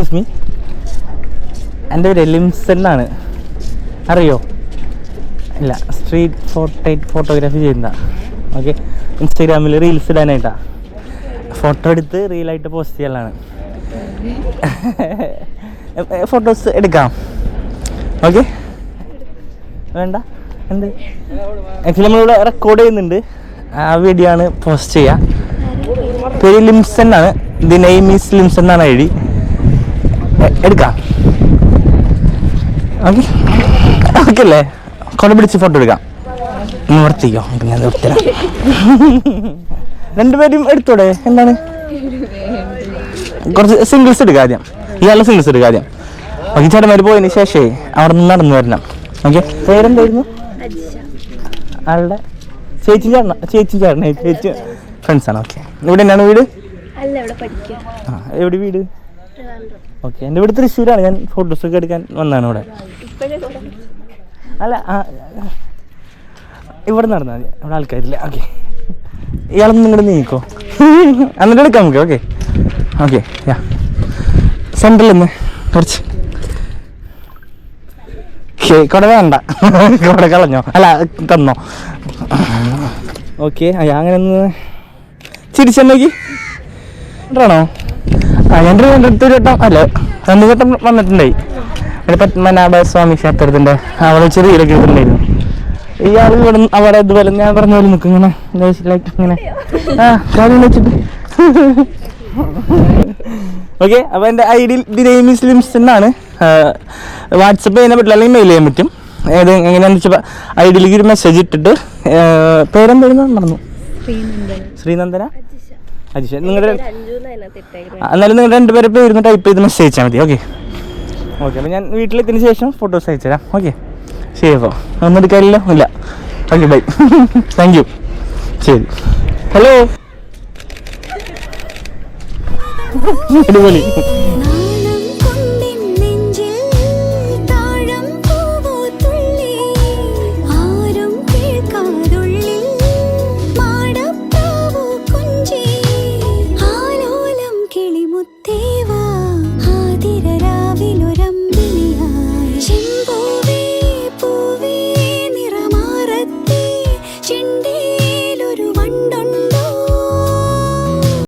Excuse me എന്റെ പേര് എന്നാണ് അറിയോ? ഇല്ല സ്ട്രീറ്റ് ഫോട്ടോ ഫോട്ടോഗ്രാഫി ചെയ്യുന്ന ഓക്കെ ഇൻസ്റ്റാഗ്രാമിൽ റീൽസ് ഇടാനായിട്ടാ. ഫോട്ടോ എടുത്ത് റീലായിട്ട് പോസ്റ്റ് ചെയ്യലാണ് ഫോട്ടോസ് എടുക്കാം. ഓക്കെ വേണ്ട. എന്ത്? ആക്ച്വലി നമ്മളിവിടെ റെക്കോർഡ് ചെയ്യുന്നുണ്ട്. ആ വീഡിയോ ആണ് പോസ്റ്റ് ചെയ്യുക പേര് ലിംസൺ ആണ്. ദി നെയിം ഈസ് ലിംസൺ എന്നാണ് ഡി. എടുക്കാം. ഓക്കെ. ഓക്കെ അല്ലേ കൊണ്ട് പിടിച്ച് ഫോട്ടോ എടുക്കാം. നിവർത്തിക്കോ ഞാൻ നിർത്തരാം രണ്ടുപേരും എടുത്തോടെ? എന്താണ്? കുറച്ച് സിംഗിൾസ് എടുക്കുക ആദ്യം. ഇയാളുടെ സിംഗിൾസ് എടുക്കുക ആദ്യം. ഓക്കെ വരെ പോയതിന് ശേഷേ അവിടെ നിന്ന് നടന്നു വരണം. ഓക്കെ. പേരെന്തായിരുന്നു? ആളുടെ? ചേച്ചി ചേട്ടന ചേച്ചി ചേട്ടനെ. ചേച്ചി ഫ്രണ്ട്സാണ് ഓക്കെ. ഇവിടെ തന്നെയാണ് വീട്? ആ എവിടെ വീട്? ഓക്കെ എന്റെ വീട് തൃശ്ശൂരാണ്. ഞാൻ ഫോട്ടോസൊക്കെ എടുക്കാൻ വന്നാണ് ഇവിടെ. അല്ല ഇവിടെ നടന്നാൽ മതി. അവിടെ ആൾക്കാരില്ല. ഓക്കെ. ഇയാളൊന്നും ഇങ്ങോട്ട് നീക്കോ. എന്നിട്ട് എടുക്കാം നമുക്ക്. ഓക്കെ. Okay yeah. സെൻട്രൽ നിന്ന് കുറച്ച്. കുട വേണ്ട. കുട കളഞ്ഞോ. അല്ല തന്നോ. ഓക്കെ അങ്ങനെ ഒന്ന് ചിരിച്ചെന്നോക്കി. ആണോ എന്റെ അടുത്തൊരു വട്ടം അല്ല? രണ്ട് വട്ടം വന്നിട്ടുണ്ടായി. ഇവിടെ പത്മനാഭ സ്വാമി ക്ഷേത്രത്തിന്റെ അവിടെ ചെറിയ ഇട്ടുണ്ടായിരുന്നു ഇയാൾ ഇവിടെ അവിടെ ഇതുപോലെ ഞാൻ പറഞ്ഞ പോലെ നിൽക്കും ഇങ്ങനെ ലൈക്ക് ഇങ്ങനെ. ആ കാര്യം വെച്ചിട്ട്? ഓക്കെ അപ്പോൾ എന്റെ I D the name is limbs എന്നാണ് വാട്സപ്പ് ചെയ്യാൻ പറ്റില്ല അല്ലെങ്കിൽ മെയിൽ ചെയ്യാൻ പറ്റും. ഏത് എങ്ങനെയാണെന്ന് വെച്ചാൽ ഐ ഡിയിലേക്ക് ഒരു മെസ്സേജ് ഇട്ടിട്ട് പേരെന്തായിരുന്നു? മറന്നു. ശ്രീനന്ദന? അജിഷ നിങ്ങളുടെ എന്നാലും നിങ്ങൾ രണ്ടുപേരെ പേരുന്ന് ടൈപ്പ് ചെയ്ത് മെസ്സേജ് അയച്ചാൽ മതി ഓക്കെ ഓക്കെ അപ്പോൾ ഞാൻ വീട്ടിലെത്തിയതിന് ശേഷം ഫോട്ടോസ് അയച്ചുതരാം ഓക്കെ ശരി അപ്പോൾ ഒന്നും എടുക്കാനില്ലോ ഇല്ല. ഓക്കെ ബൈ താങ്ക് യു ശരി. ഹലോ അടിപൊളി.